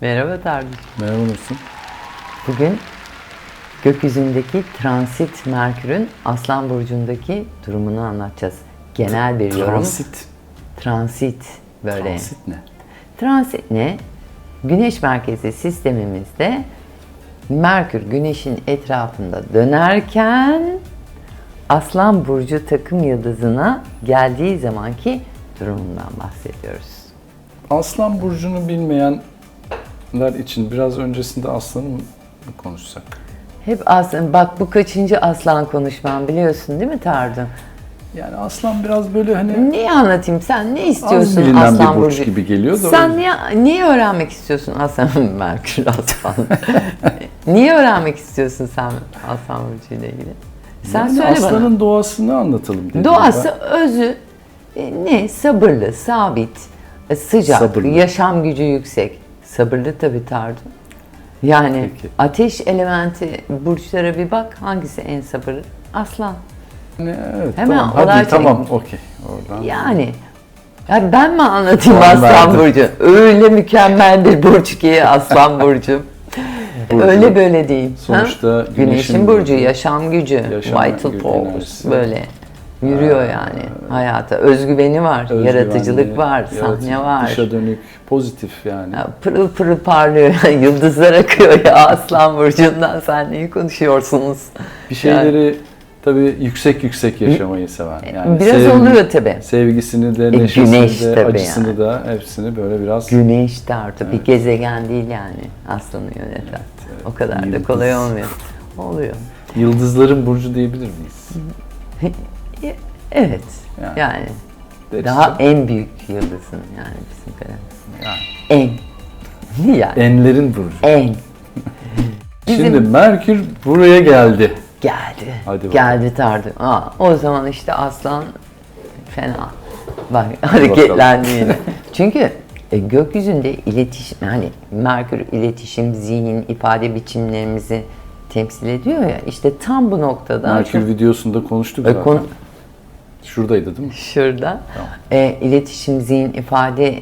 Merhaba Tarık. Merhaba nasılsın? Bugün gökyüzündeki transit Merkür'ün Aslan Burcu'ndaki durumunu anlatacağız. Genel bir yorum. Transit. Transit böyle. Transit ne? Transit ne? Güneş merkezi sistemimizde Merkür Güneş'in etrafında dönerken Aslan Burcu takım yıldızına geldiği zamanki durumundan bahsediyoruz. Aslan burcunu bilmeyenler için biraz öncesinde aslanı mı konuşsak? Hep aslan, bak bu kaçıncı aslan konuşmam biliyorsun değil mi Tardu? Yani aslan biraz böyle hani Niye anlatayım? Sen ne istiyorsun bilinen aslan bir burç burcu? gibi geliyor da. Sen niye, niye öğrenmek istiyorsun aslan Merkür aslan? niye öğrenmek istiyorsun sen aslan burcu ile ilgili? Sen Yani söyle aslanın bana. doğasını anlatalım dedim. Doğası, özü e, ne? Sabırlı, sabit, e, sıcak, Sabırlı. yaşam gücü yüksek. Sabırlı tabii Tardu. Yani Peki. ateş elementi burçlara bir bak hangisi en sabırlı? Aslan. Evet, Hemen tamam. Hadi tamam çekim. okey. Oradan. Yani ya ben mi anlatayım Ben Aslan. Burcu? Öyle mükemmel bir burç ki Aslan Burcu. Burcu. Öyle böyle değil. Sonuçta ha? güneşin Güneşin burcu, burcu. yaşam gücü, Yaşam vital force böyle yürüyor yani hayata. Özgüveni var, Özgüvenli, yaratıcılık var, sahne var. Dışa dönük, pozitif yani. Ya pırıl pırıl parlıyor, yıldızlar akıyor ya Aslan Burcu'ndan sen neyi konuşuyorsunuz? Bir şeyleri tabii yüksek yüksek yaşamayı seven. Yani Biraz sevgi- oluyor tabii. Sevgisini de, E, neşesini güneş de, acısını yani. da hepsini böyle biraz Güneş de artık bir gezegen değil yani aslanı yöneten. o kadar da Yıldız. kolay olmuyor. Oluyor. yıldızların burcu diyebilir miyiz? Evet. Yani. Yani, daha en büyük yıldızın yani bizim kalemimiz. yani. En. yani Enlerin burcu. en. Bizim Şimdi Merkür buraya geldi. geldi. Hadi geldi tardı. Aa, o zaman işte aslan fena. Bak hareketlendi yine. Çünkü e, gökyüzünde iletişim yani Merkür iletişim, zihin, ifade biçimlerimizi temsil ediyor ya. işte tam bu noktada Merkür videosunda konuştuk E, zaten. konu- Şuradaydı değil mi? şurada Tamam. e, iletişim, zihin, ifade e,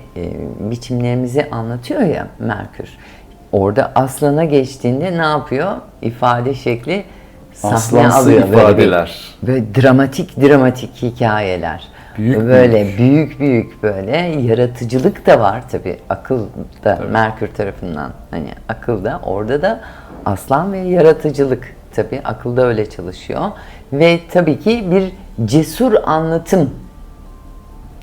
biçimlerimizi anlatıyor ya Merkür. Orada aslana geçtiğinde ne yapıyor? İfade şekli sahne alıyor. Böyle, bir- ifadeler. böyle dramatik dramatik hikayeler. Büyük böyle büyük. büyük böyle yaratıcılık da var tabi akıl da Merkür tarafından hani akıl da orada da aslan ve yaratıcılık tabi akılda öyle çalışıyor ve tabii ki bir cesur anlatım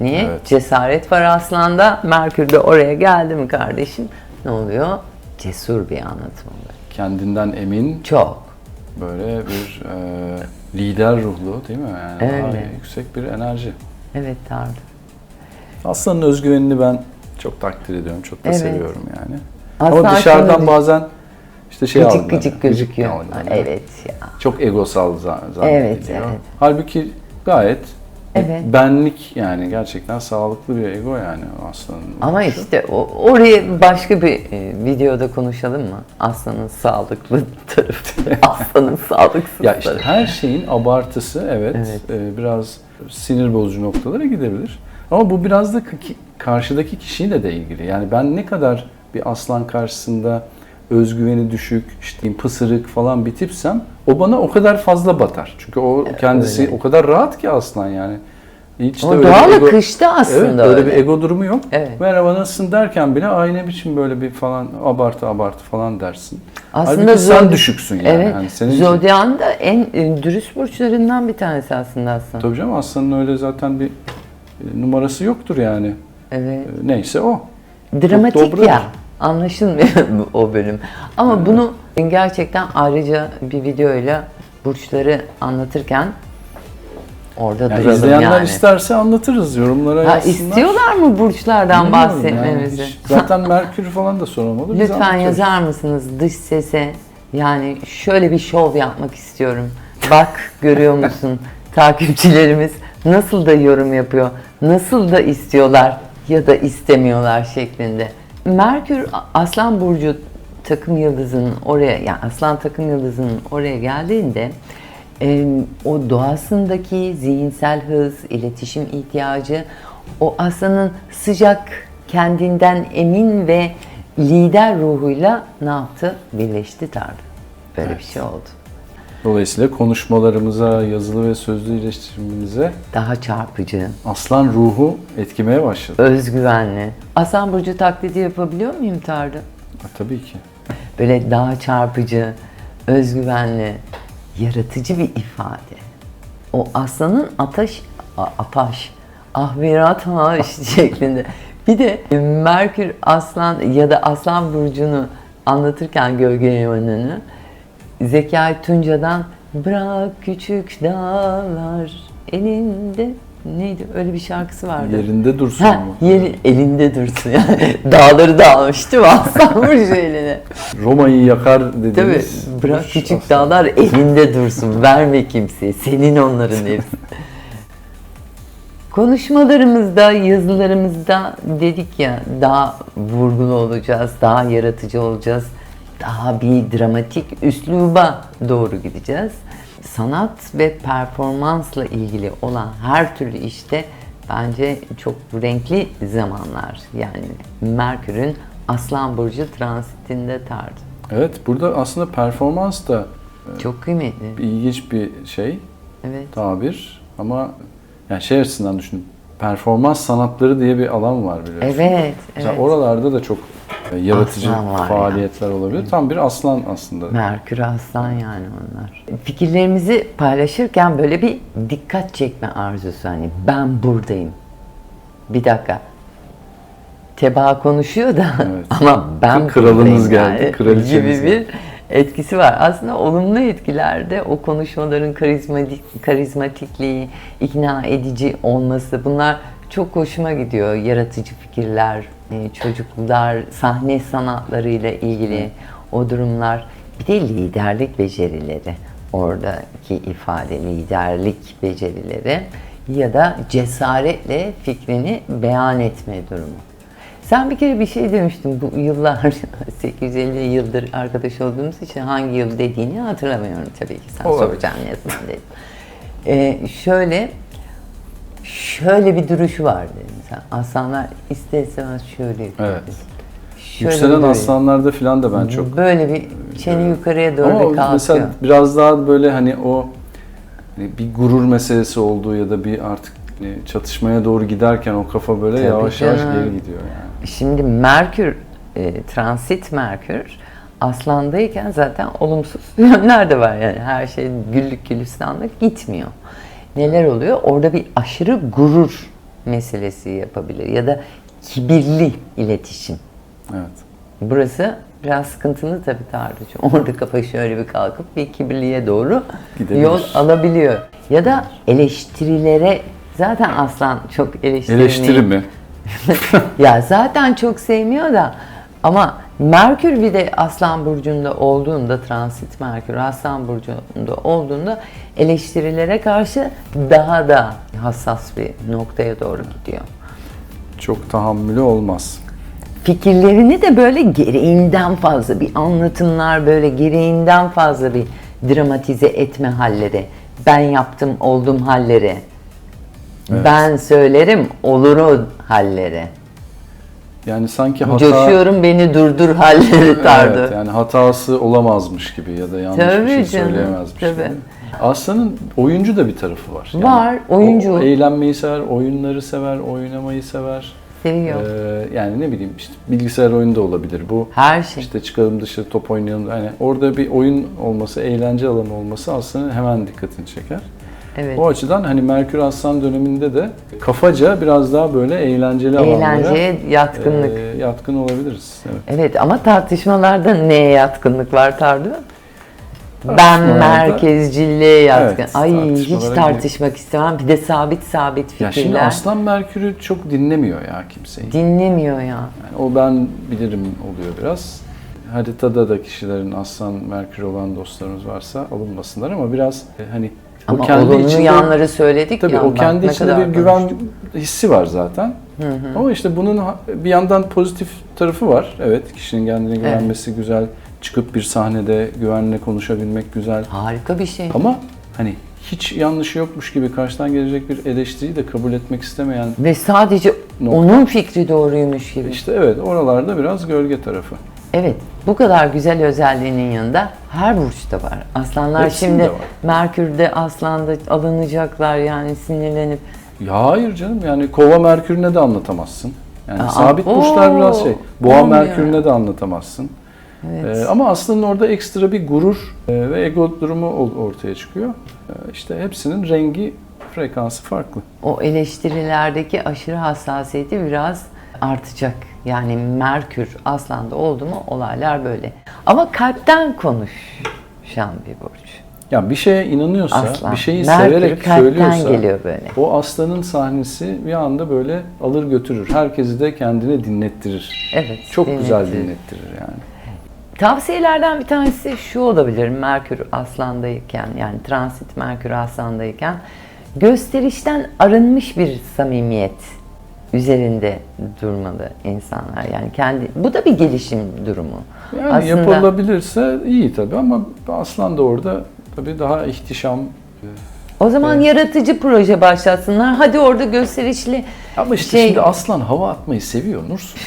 Niye? Evet. Cesaret var aslanda. Merkür de oraya geldi mi kardeşim? Ne oluyor? Cesur bir anlatım oluyor. Kendinden emin, Çok. böyle bir e, lider ruhlu değil mi? Yani daha Öyle. yüksek bir enerji. Evet Tarık. Aslanın özgüvenini ben çok takdir ediyorum, çok da Evet. seviyorum yani. Aslan Ama dışarıdan bazen işte şey Gıcık algılanıyor, gıcık gözüküyor. algılanıyor. Evet ya. Çok egosal za- zannediliyor. Evet, evet. Halbuki gayet Evet. benlik yani gerçekten sağlıklı bir ego yani aslanın. Ama işte o, oraya başka bir e, videoda konuşalım mı? Aslanın sağlıklı tarafı, aslanın sağlıksız Ya işte tarafı. her şeyin abartısı evet, Evet. e, biraz sinir bozucu noktalara gidebilir. Ama bu biraz da ki- karşıdaki kişiyle de ilgili. Yani ben ne kadar bir aslan karşısında özgüveni düşük, işte pısırık falan bir tipsem o bana o kadar fazla batar. Çünkü o kendisi öyle. o kadar rahat ki aslan yani. Hiç de öyle bir doğal akışta aslında evet, öyle, öyle. bir ego durumu yok. Evet. Merhaba nasılsın derken bile ay ne biçim böyle bir falan abartı abartı falan dersin. Aslında Halbuki sen düşüksün yani. Evet. Hani senin Zodyan da en e, dürüst burçlarından bir tanesi aslında aslan. Tabii canım aslanın öyle zaten bir e, numarası yoktur yani. Evet. E, Neyse o. Dramatik ya. Anlaşılmıyor o bölüm. Ama bunu gerçekten ayrıca bir videoyla burçları anlatırken orada Yani duralım izleyenler yani. isterse anlatırız yorumlara Ha, yazsınlar. istiyorlar mı burçlardan Bilmiyorum yani, bahsetmemizi? hiç- zaten Merkür falan da biz Lütfen yazar mısınız dış sese? Yani şöyle bir şov yapmak istiyorum. Bak görüyor musun takipçilerimiz nasıl da yorum yapıyor, nasıl da istiyorlar ya da istemiyorlar şeklinde. Merkür Aslan Burcu takım yıldızının oraya yani Aslan takım yıldızının oraya geldiğinde e, o doğasındaki zihinsel hız, iletişim ihtiyacı, o aslanın sıcak, kendinden emin ve lider ruhuyla ne yaptı? Birleşti Tanrı. Böyle bir Evet. şey oldu. Dolayısıyla konuşmalarımıza, yazılı ve sözlü iletişimimize Daha çarpıcı, aslan ruhu etkimeye başladı. özgüvenli. Aslan Burcu taklidi yapabiliyor muyum Tanrı? Ha, tabii ki. Böyle daha çarpıcı, özgüvenli, yaratıcı bir ifade. O aslanın ataş, a- ataş, ahvirat haş şeklinde. Bir de Merkür aslan ya da aslan burcunu anlatırken gölge yamanını Zekai Tunca'dan bırak küçük dağlar elinde neydi öyle bir şarkısı vardı. Yerinde dursun Ha, mu? yeri elinde dursun yani. Dağları da almış değil mi? Aslan burcu eline. Roma'yı yakar Tabii dediğimiz. bırak kuş küçük aslan. dağlar elinde dursun. Verme kimseye. Senin onların hepsi. Konuşmalarımızda, yazılarımızda dedik ya daha vurgulu olacağız, daha yaratıcı olacağız. Daha bir dramatik üsluba doğru gideceğiz. Sanat ve performansla ilgili olan her türlü işte bence çok renkli zamanlar. Yani Merkür'ün Aslan Burcu transitinde tardı. Evet burada aslında performans da Çok kıymetli. bir ilginç bir şey, Evet. tabir ama yani şey açısından düşünün. Performans sanatları diye bir alan var biliyorsun. Evet, Mesela evet. oralarda da çok e, yaratıcı Aslan var ya. faaliyetler olabilir. Tam bir aslan aslında. Merkür Aslan yani onlar. Fikirlerimizi paylaşırken böyle bir dikkat çekme arzusu hani ben buradayım. Bir dakika. Teba konuşuyor da Evet. ama ben Kralınız geldi, yani kraliçeniz gibi bir etkisi var. Aslında olumlu etkilerde o konuşmaların karizmatik, karizmatikliği, ikna edici olması bunlar çok hoşuma gidiyor. Yaratıcı fikirler, e, çocuklar, sahne sanatlarıyla ilgili o durumlar. Bir de liderlik becerileri. Oradaki ifade liderlik becerileri ya da cesaretle fikrini beyan etme durumu. Sen bir kere bir şey demiştin bu yıllar 850 yıldır arkadaş olduğumuz için hangi yıl dediğini hatırlamıyorum tabii ki sen Olabilir. soracaksın ne zaman dedin. Ee, şöyle şöyle bir duruşu var dedim sen. Aslanlar ister istemez şöyle yapıyor. Evet. Şöyle Yükselen aslanlarda filan da ben çok böyle bir çene yukarıya doğru Ama kalkıyor. mesela biraz daha böyle hani o hani bir gurur meselesi olduğu ya da bir artık hani çatışmaya doğru giderken o kafa böyle Tabii yavaş yavaş canım. geri gidiyor yani. Şimdi Merkür, e, transit Merkür Aslandayken zaten olumsuz yönler de var yani her şey güllük gülistanlık gitmiyor. Neler oluyor? Orada bir aşırı gurur meselesi yapabilir ya da kibirli iletişim. Evet. Burası biraz sıkıntılı tabii Tarducuğum. Orada kafa şöyle bir kalkıp bir kibirliye doğru Gidebilir. yol alabiliyor. Ya da eleştirilere zaten aslan çok eleştirmeyi Eleştiri mi? ya zaten çok sevmiyor da ama Merkür bir de Aslan Burcu'nda olduğunda, transit Merkür Aslan Burcu'nda olduğunda eleştirilere karşı daha da hassas bir noktaya doğru gidiyor. Çok tahammülü olmaz. Fikirlerini de böyle gereğinden fazla bir anlatımlar böyle gereğinden fazla bir dramatize etme halleri. Ben yaptım oldum halleri. Evet. Ben söylerim oluru halleri. Yani sanki hata Coşuyorum beni durdur halleri tardı. Evet, yani hatası olamazmış gibi ya da yanlış bir Tabii şey canım, söyleyemezmiş tabii. gibi. Aslanın oyuncu da bir tarafı var. Var, oyuncu. O eğlenmeyi sever, oyunları sever, oynamayı sever. Seviyor. Ee, yani ne bileyim işte bilgisayar oyunu da olabilir bu. Her şey. İşte çıkalım dışarı top oynayalım. Yani orada bir oyun olması, eğlence alanı olması aslında hemen dikkatini çeker. Evet. O açıdan hani Merkür Aslan döneminde de kafaca biraz daha böyle eğlenceli alanlara Eğlenceye yatkınlık. e, yatkın olabiliriz. Evet. Evet ama tartışmalarda neye yatkınlık var Tardu? Ben Tartışmalarda- merkezciliğe yatkın. Evet, Ay hiç tartışmalara tartışmak istemem. Bir de sabit sabit Ya şimdi fikirler. Aslan Merkür'ü çok dinlemiyor ya kimseyi. Dinlemiyor ya. Yani o ben bilirim oluyor biraz. Haritada da kişilerin Aslan Merkür olan dostlarımız varsa alınmasınlar ama biraz e, hani o Ama kendi olumlu içinde yanları söyledik tabii ya. o kendi içinde bir güven konuştuk. hissi var zaten. Ama işte bunun bir yandan pozitif tarafı var. Evet, kişinin kendine güvenmesi güzel. Çıkıp bir sahnede güvenle konuşabilmek güzel. Harika bir şey. Ama hani hiç yanlışı yokmuş gibi karşıdan gelecek bir eleştiriyi de kabul etmek istemeyen Ve sadece Nokta. onun fikri doğruymuş gibi. işte evet oralarda biraz gölge tarafı. Evet, bu kadar güzel özelliğinin yanında her burçta var. Aslanlar Hepsinde şimdi var. Merkür'de, Aslan'da alınacaklar yani sinirlenip. Ya hayır canım yani kova merkürüne de anlatamazsın. Yani Aa, sabit oo, burçlar biraz şey. Boğa merkürüne de anlatamazsın. Evet. Ee, ama aslında orada ekstra bir gurur e, ve ego durumu ortaya çıkıyor. Ee, işte hepsinin rengi, frekansı farklı. o eleştirilerdeki aşırı hassasiyeti biraz artacak. Yani Merkür Aslan'da oldu mu olaylar böyle. Ama kalpten konuşan bir burç. Yani bir şeye inanıyorsa, Aslan. bir şeyi Merkür severek söylüyorsa geliyor böyle. o aslanın sahnesi bir anda böyle alır götürür. Herkesi de kendine dinlettirir. Evet. Çok güzel dinletici. dinlettirir yani. Tavsiyelerden bir tanesi şu olabilir. Merkür Aslan'dayken yani transit Merkür Aslan'dayken gösterişten arınmış bir samimiyet üzerinde durmalı insanlar. Yani kendi bu da bir gelişim durumu. Yani Aslında yapılabilirse iyi tabii ama aslan da orada tabii daha ihtişam. o zaman Evet. yaratıcı proje başlatsınlar. Hadi orada gösterişli Ama işte Şey- şimdi aslan hava atmayı seviyor Nursun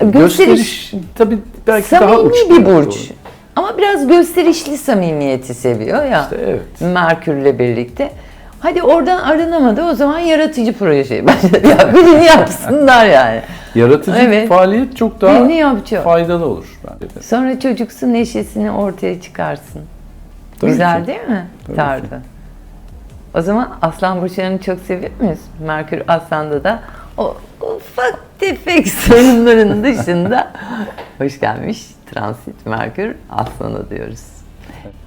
yani. gösteriş Gösteriş tabii belki daha uç. bir doğru. burç. Ama biraz gösterişli samimiyeti seviyor ya. İşte evet. Merkür'le birlikte. Hadi oradan arınamadı o zaman yaratıcı proje başladı. Ya birini yapsınlar yani. Yaratıcı Evet. faaliyet çok daha Birini yapacak. faydalı olur bence de. Sonra çocuksu neşesini ortaya çıkarsın. Tabii Güzel ki. değil mi? Tabii ki. O zaman aslan burçlarını çok seviyor muyuz? Merkür aslanda da o ufak tefek sorunların dışında hoş gelmiş transit Merkür aslana diyoruz.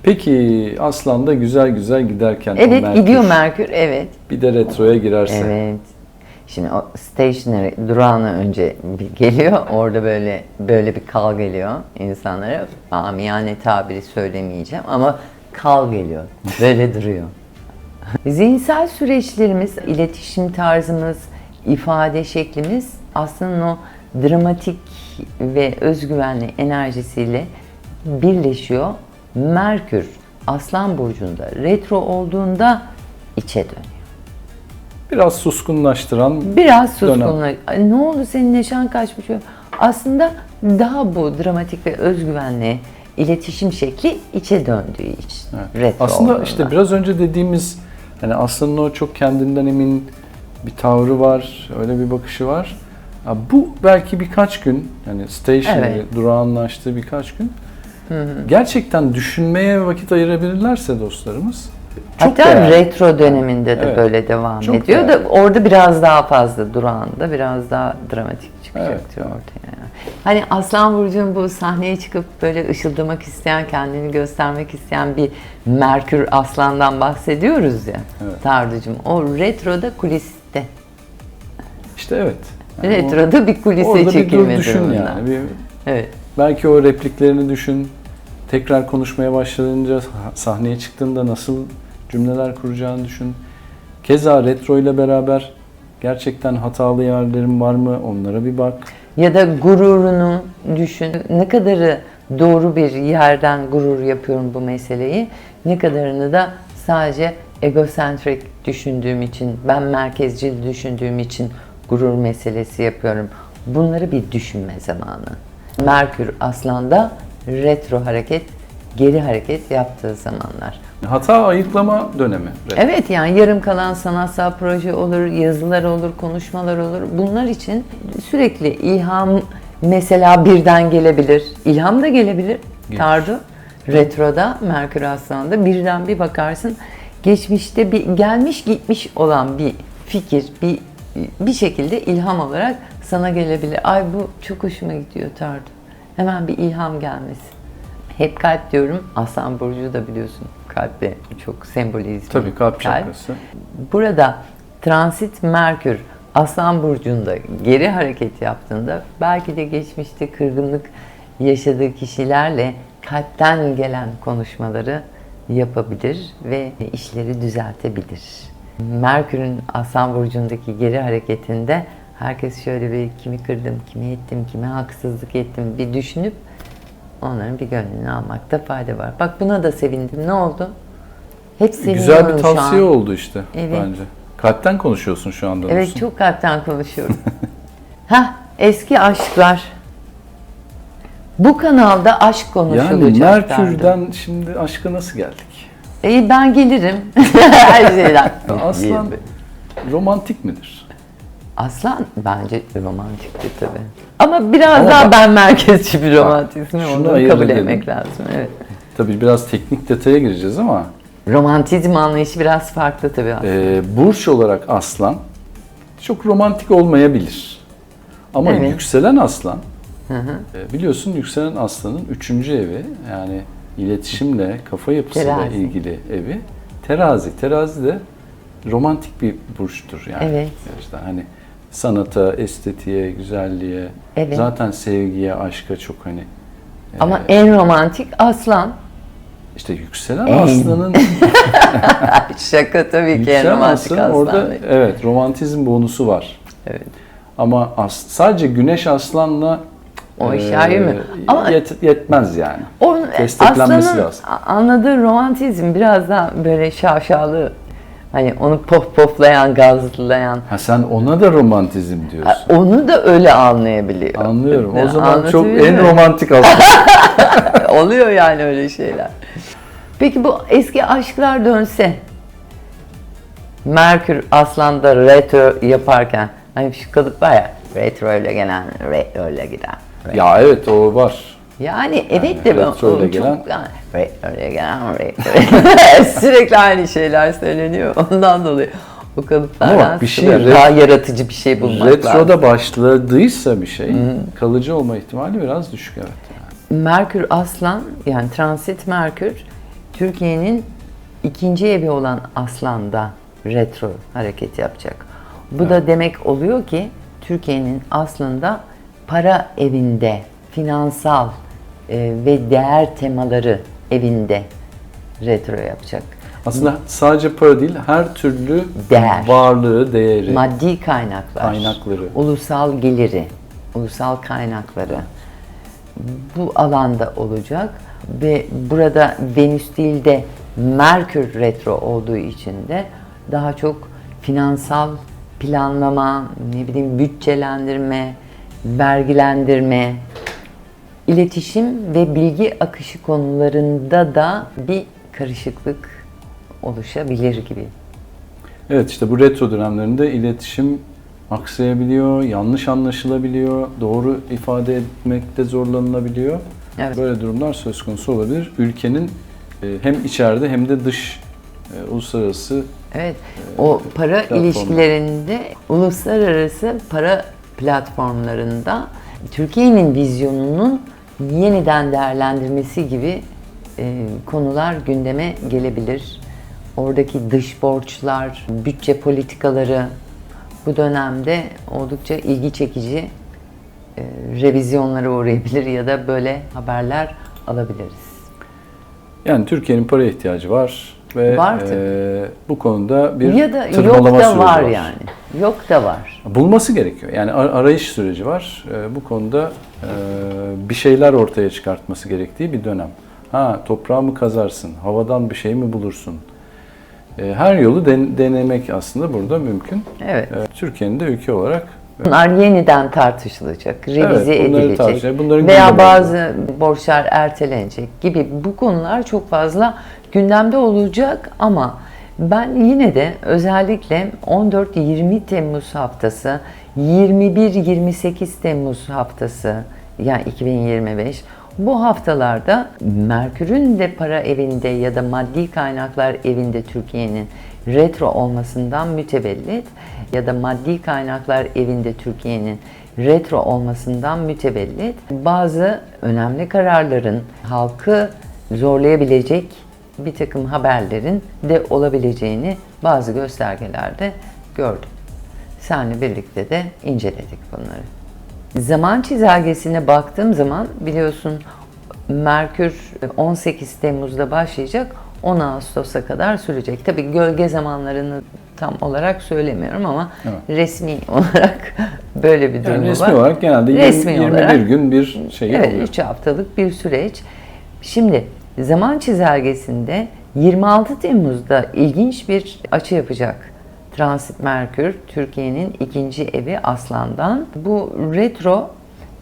Peki aslan da güzel güzel giderken Evet Merkür gidiyor Merkür evet. bir de retroya girerse. Evet. Şimdi o stationary durağına önce bir geliyor. Orada böyle böyle bir kal geliyor insanlara. Amiyane tabiri söylemeyeceğim ama kal geliyor. Böyle duruyor. Zihinsel süreçlerimiz, iletişim tarzımız, ifade şeklimiz aslında o dramatik ve özgüvenli enerjisiyle birleşiyor. Merkür Aslan burcunda retro olduğunda içe dönüyor. Biraz suskunlaştıran Biraz. Ay, Ne oldu senin neşen kaçmış? Aslında daha bu dramatik ve özgüvenli iletişim şekli içe döndüğü için. Evet. Retro Aslında olduğunda. işte biraz önce dediğimiz hani aslında o çok kendinden emin bir tavrı var, öyle bir bakışı var. Ya bu belki birkaç gün yani stationary Evet. durağanlaştığı birkaç gün gerçekten düşünmeye vakit ayırabilirlerse dostlarımız çok Hatta değerli. retro döneminde de Evet. böyle devam Çok ediyor değerli. da orada biraz daha fazla durağında biraz daha dramatik çıkacaktır Evet. ortaya. yani. Hani Aslan Burcu'nun bu sahneye çıkıp böyle ışıldamak isteyen, kendini göstermek isteyen bir Merkür Aslan'dan bahsediyoruz ya. Evet. Tarducuğum o retroda kuliste. İşte evet. Yani o- Retroda bir kulise orada bir düşün yani. Bir, Evet. belki o repliklerini düşün. Tekrar konuşmaya başlayınca sah- sahneye çıktığında nasıl cümleler kuracağını düşün. Keza retro ile beraber gerçekten hatalı yerlerim var mı onlara bir bak. Ya da gururunu düşün. Ne kadarı doğru bir yerden gurur yapıyorum bu meseleyi. Ne kadarını da sadece egosentrik düşündüğüm için, ben merkezcil düşündüğüm için gurur meselesi yapıyorum. Bunları bir düşünme zamanı. Merkür Aslan'da retro hareket, geri hareket yaptığı zamanlar. Hata ayıklama dönemi. retro. Evet yani yarım kalan sanatsal proje olur, yazılar olur, konuşmalar olur. Bunlar için sürekli ilham mesela birden gelebilir. İlham da gelebilir. Tardu retroda Merkür Aslan'da birden bir bakarsın geçmişte bir gelmiş gitmiş olan bir fikir, bir bir şekilde ilham olarak sana gelebilir. Ay bu çok hoşuma gidiyor Tardu. Hemen bir ilham gelmesi. Hep kalp diyorum. Aslan Burcu da biliyorsun kalple çok sembolizm. Tabii kalp çakrası. Burada transit Merkür Aslan Burcu'nda geri hareket yaptığında belki de geçmişte kırgınlık yaşadığı kişilerle kalpten gelen konuşmaları yapabilir ve işleri düzeltebilir. Merkür'ün Aslan Burcu'ndaki geri hareketinde herkes şöyle bir kimi kırdım, kimi ettim, kime haksızlık ettim bir düşünüp onların bir gönlünü almakta fayda var. Bak buna da sevindim. Ne oldu? Hep seviyorum Güzel bir tavsiye oldu işte Evet. bence. Kalpten konuşuyorsun şu anda. Evet Dursun. çok kalpten konuşuyorum. Hah eski aşklar. Bu kanalda aşk Yani konuşulacak. derdim. Merkür'den şimdi aşka nasıl geldik? İyi ben gelirim. Her şeyden. Aslan romantik midir? Aslan bence romantiktir tabii. Ama biraz Ama daha bak- ben merkezci bir romantizmi şunu olduğunu ayırt kabul edelim. etmek lazım. Evet. Tabii biraz teknik detaya gireceğiz ama Romantizm anlayışı biraz farklı tabii. aslında. e, burç olarak aslan çok romantik olmayabilir. Ama Evet. yükselen aslan Hı hı. e, biliyorsun yükselen aslanın üçüncü evi yani iletişimle, kafa yapısıyla Terazi. ilgili evi terazi. Terazi de romantik bir burçtur yani. Evet. İşte hani sanata, estetiğe, güzelliğe, Evet. zaten sevgiye, aşka çok hani Ama en romantik aslan. işte yükselen En. aslanın Şaka tabii ki en yükselen romantik aslan. orada evet romantizm bonusu var. Evet. Ama as, sadece güneş aslanla O iş e, ayrı mı? Ama- yet- yetmez yani. Onun Desteklenmesi aslanın lazım. anladığı romantizm biraz daha böyle şaşalı. Hani onu pof poflayan, gazlayan. Ha sen ona da romantizm diyorsun. Onu da öyle anlayabiliyor. Anlıyorum. O zaman çok en romantik aslan. Oluyor yani öyle şeyler. Peki bu eski aşklar dönse, Merkür Aslan'da retro yaparken, hani şu kalıp var ya, retro ile gelen, retro ile giden. ya evet o var. Yani evet de ben çok- gelen- yani ile gelen, Sürekli aynı şeyler söyleniyor ondan dolayı. O kalıplardan Ama bir şey daha yaratıcı bir şey bulmak lazım. Retroda başladıysa bir şey kalıcı olma ihtimali biraz düşük evet. Merkür Aslan yani transit Merkür Türkiye'nin ikinci evi olan Aslan'da retro hareket yapacak. Bu da demek oluyor ki Türkiye'nin aslında para evinde, finansal e, ve değer temaları evinde retro yapacak. Aslında sadece para değil her türlü Değer. varlığı, değeri. Maddi kaynaklar, Kaynakları. ulusal geliri, ulusal kaynakları bu alanda olacak ve burada Venüs değil de Merkür retro olduğu için de daha çok finansal planlama, ne bileyim bütçelendirme, vergilendirme, iletişim ve bilgi akışı konularında da bir karışıklık oluşabilir gibi. Evet işte bu retro dönemlerinde iletişim aksayabiliyor, yanlış anlaşılabiliyor, doğru ifade etmekte zorlanılabiliyor. Evet. Böyle durumlar söz konusu olabilir. Ülkenin e, hem içeride hem de dış e, uluslararası Evet, o para ilişkilerinde uluslararası para platformlarında Türkiye'nin vizyonunun yeniden değerlendirmesi gibi e, konular gündeme gelebilir. Oradaki dış borçlar, bütçe politikaları bu dönemde oldukça ilgi çekici e, revizyonlara uğrayabilir ya da böyle haberler alabiliriz. yani Türkiye'nin para ihtiyacı var ve Var e, bu konuda bir ya da yok da süreci var yani. Yok da var. Bulması gerekiyor. Yani ar- arayış süreci var. E, bu konuda e, bir şeyler ortaya çıkartması gerektiği bir dönem. Ha toprağı mı kazarsın? Havadan bir şey mi bulursun? E, her yolu den- denemek aslında burada mümkün. Evet. E, Türkiye'nin de ülke olarak Bunlar yeniden tartışılacak, revize Evet, edilecek. Bunların veya bazı borçlar ertelenecek gibi bu konular çok fazla gündemde olacak ama ben yine de özellikle 14-20 Temmuz haftası, 21-28 Temmuz haftası yani 2025 bu haftalarda Merkür'ün de para evinde ya da maddi kaynaklar evinde Türkiye'nin retro olmasından mütevellit ya da maddi kaynaklar evinde Türkiye'nin retro olmasından mütevellit bazı önemli kararların halkı zorlayabilecek bir takım haberlerin de olabileceğini bazı göstergelerde gördüm. Seninle birlikte de inceledik bunları. Zaman çizelgesine baktığım zaman biliyorsun Merkür 18 Temmuz'da başlayacak 10 Ağustos'a kadar sürecek. Tabii gölge zamanlarını tam olarak söylemiyorum ama Evet. resmi olarak böyle bir durum yani var. resmi olarak genelde Resmi 21 olarak- gün bir şey Evet, oluyor. 3 haftalık bir süreç. Şimdi zaman çizelgesinde 26 Temmuz'da ilginç bir açı yapacak. Transit Merkür, Türkiye'nin ikinci evi Aslan'dan. Bu retro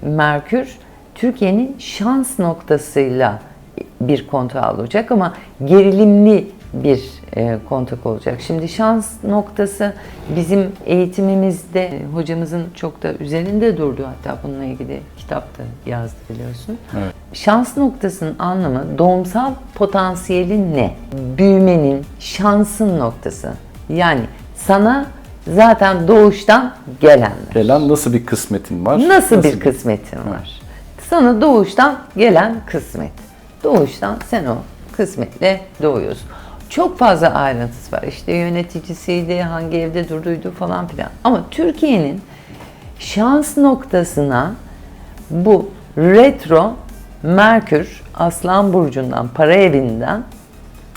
Merkür, Türkiye'nin şans noktasıyla bir kontak olacak ama gerilimli bir e, kontak olacak. Şimdi şans noktası bizim eğitimimizde hocamızın çok da üzerinde durdu hatta bununla ilgili kitap da yazdı biliyorsun. Evet. Şans noktasının anlamı doğumsal potansiyelin ne? Büyümenin, şansın noktası. Yani sana zaten doğuştan gelenler. Gelen nasıl bir kısmetin var? Nasıl, bir kısmetin var? Sana doğuştan gelen kısmet. Doğuştan sen o kısmetle doğuyorsun. Çok fazla ayrıntısı var. İşte yöneticisiydi, hangi evde durduydu falan filan. Ama Türkiye'nin şans noktasına bu retro Merkür Aslan Burcu'ndan, para evinden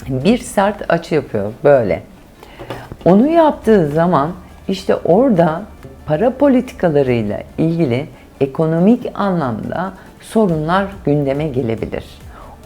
bir sert açı yapıyor böyle. Onu yaptığı zaman işte orada para politikalarıyla ilgili ekonomik anlamda sorunlar gündeme gelebilir.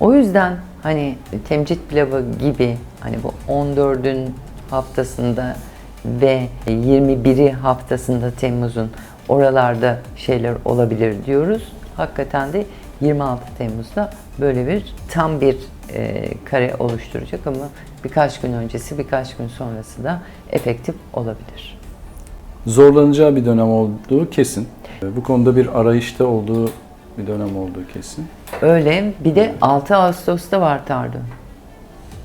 O yüzden hani temcit pilavı gibi hani bu 14'ün haftasında ve 21'i haftasında Temmuz'un oralarda şeyler olabilir diyoruz. Hakikaten de 26 Temmuz'da böyle bir tam bir e, kare oluşturacak ama birkaç gün öncesi birkaç gün sonrası da efektif olabilir. Zorlanacağı bir dönem olduğu kesin. Bu konuda bir arayışta olduğu bir dönem olduğu kesin. Öyle bir de 6 Ağustos'ta var Tardu.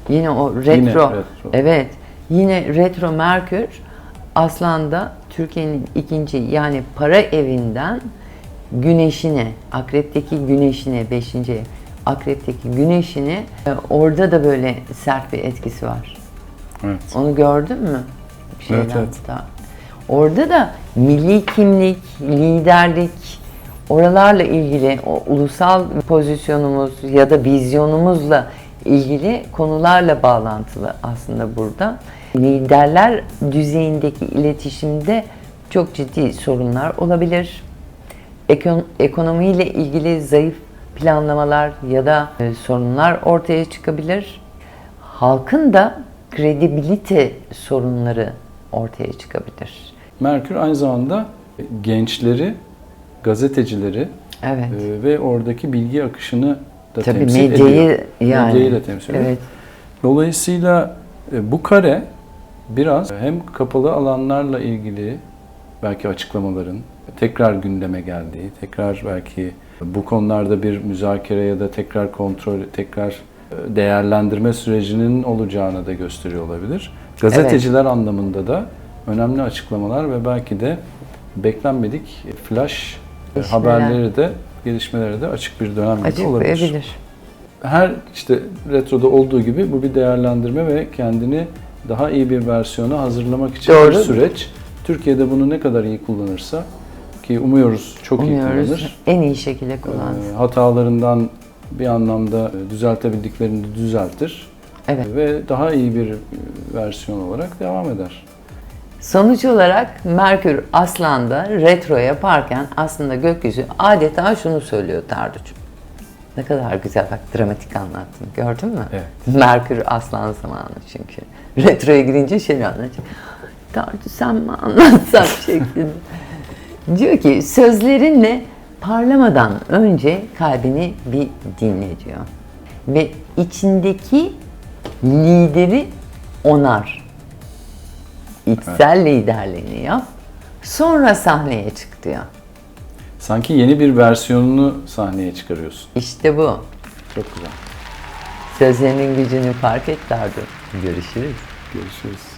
Yine o retro. Yine retro. Evet. Yine retro Merkür Aslan'da Türkiye'nin ikinci yani para evinden güneşine, akrepteki güneşine, 5. ev, akrepteki güneşine e, orada da böyle sert bir etkisi var. Evet. Onu gördün mü? Şeyden Evet, evet. da. Orada da milli kimlik, liderlik, oralarla ilgili o ulusal pozisyonumuz ya da vizyonumuzla ilgili konularla bağlantılı aslında burada. Liderler düzeyindeki iletişimde çok ciddi sorunlar olabilir. Ekon- ekonomiyle ilgili zayıf planlamalar ya da e, sorunlar ortaya çıkabilir. Halkın da kredibilite sorunları ortaya çıkabilir. Merkür aynı zamanda gençleri, gazetecileri Evet. e, ve oradaki bilgi akışını da Tabii temsil medyayı ediyor. yani. Medyayı da temsil ediyor. Evet. Dolayısıyla e, bu kare biraz hem kapalı alanlarla ilgili belki açıklamaların tekrar gündeme geldiği, tekrar belki bu konularda bir müzakere ya da tekrar kontrol, tekrar e, değerlendirme sürecinin olacağını da gösteriyor olabilir. Gazeteciler anlamında da önemli açıklamalar ve belki de beklenmedik flash Gelişmeler. haberleri de gelişmeleri de açık bir dönem gibi olabilir Açıklayabilir. her işte retroda olduğu gibi bu bir değerlendirme ve kendini daha iyi bir versiyona hazırlamak için Doğru. bir süreç. Türkiye'de bunu ne kadar iyi kullanırsa ki umuyoruz çok iyi Umuyoruz kullanır. en iyi şekilde kullansın. Ee, hatalarından bir anlamda düzeltebildiklerini düzeltir Evet. ve daha iyi bir e, versiyon olarak devam eder. Sonuç olarak Merkür Aslan'da retro yaparken aslında gökyüzü adeta şunu söylüyor Tarducuğum. Ne kadar güzel bak dramatik anlattım. Gördün mü? Evet. Merkür Aslan zamanı çünkü. Retroya girince şey anlatacak. Tardu sen mi anlatsan şeklinde. diyor ki sözlerinle parlamadan önce kalbini bir dinle diyor. Ve içindeki lideri onar. İçsel liderliğini yap. Sonra sahneye çık diyor. Sanki yeni bir versiyonunu sahneye çıkarıyorsun. İşte bu. Çok güzel. Sözlerinin gücünü fark et Tardu. Görüşürüz. Görüşürüz.